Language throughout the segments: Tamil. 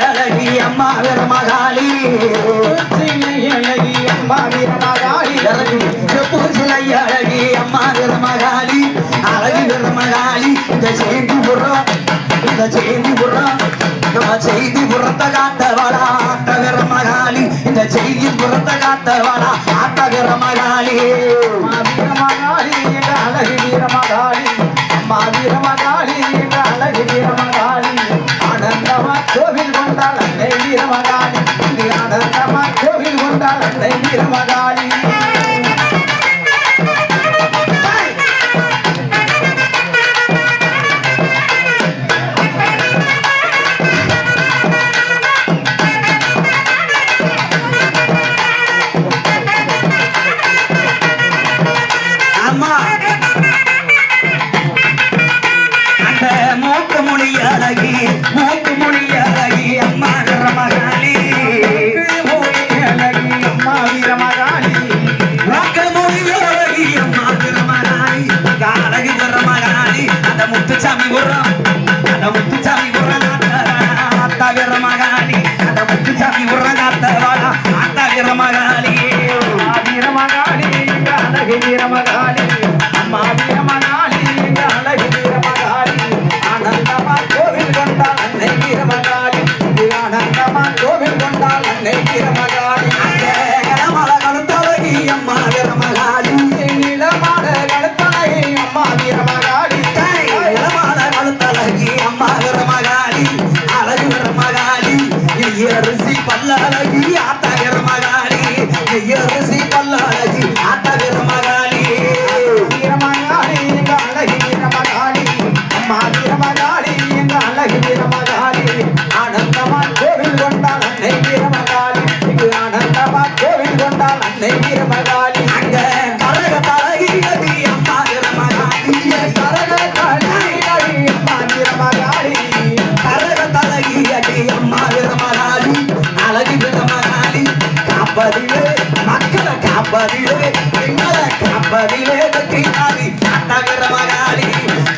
அழகி அம்மா வீரமகாளி அழகி அம்மா வீரமகாளி பூசிலை அழகி அம்மா வீர வீரமகாளி அழகி வீர வீரமகாளி இந்த செய்தி புறம் இந்த செய்தி புறம் நம்ம செய்தி புறத்தை காத்தவளா ஆட்ட வீர வீரமகாளி இந்த செய்தி புறத்தை காத்தவளா ஆட்ட வீரமகாளி அம்மா வீரமகாளி. இங்கு ஆனந்தமா கோவில் கொண்டாள் அன்னை வீரமகாளி. அழகி முத்துச்சாமி உரம் அந்த முத்துச்சாமி உரம் ஆத்தா வீரமகாளி அந்த முத்துச்சாமி உரம் காத்தவாளா ஆத்தா வீரமகாளி அம்மா வீரமகாளி என்ற வீர மகாலி வீரமகாளி என்ற அழகு வீரமகாளி ஆனந்தமா கோவில் கொண்டாள் அன்னை வீரமகாளி இது ஆனந்தமா கோவில் கொண்டாள் அன்னை வீரமகாளி அங்க கரக அம்மா வீரமகாளி கரக அம்மா வீரமகாளி கரக அம்மா வீரமகாளி அழகு வீரமகாளி காப்பதிலே மக்களை காப்பதிலே எங்களை காப்பதிலே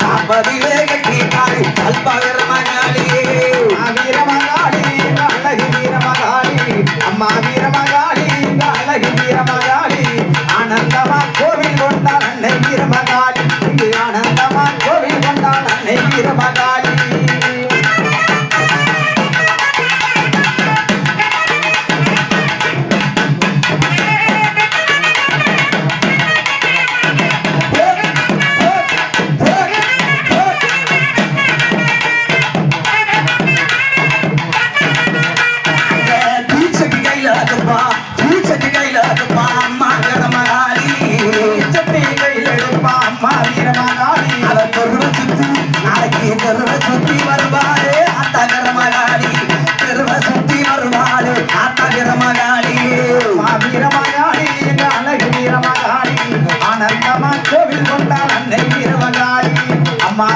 காப்பதிலே தெருவை சுத்தி வருவாளே ஆத்தா வீரமகாளி தெருவை சுத்தி வருவாளே ஆத்தா வீரமகாளி அம்மா வீரமகாளி என்ற அழகு ஆனந்தமா கோவில் கொண்டாள் அன்னை அம்மா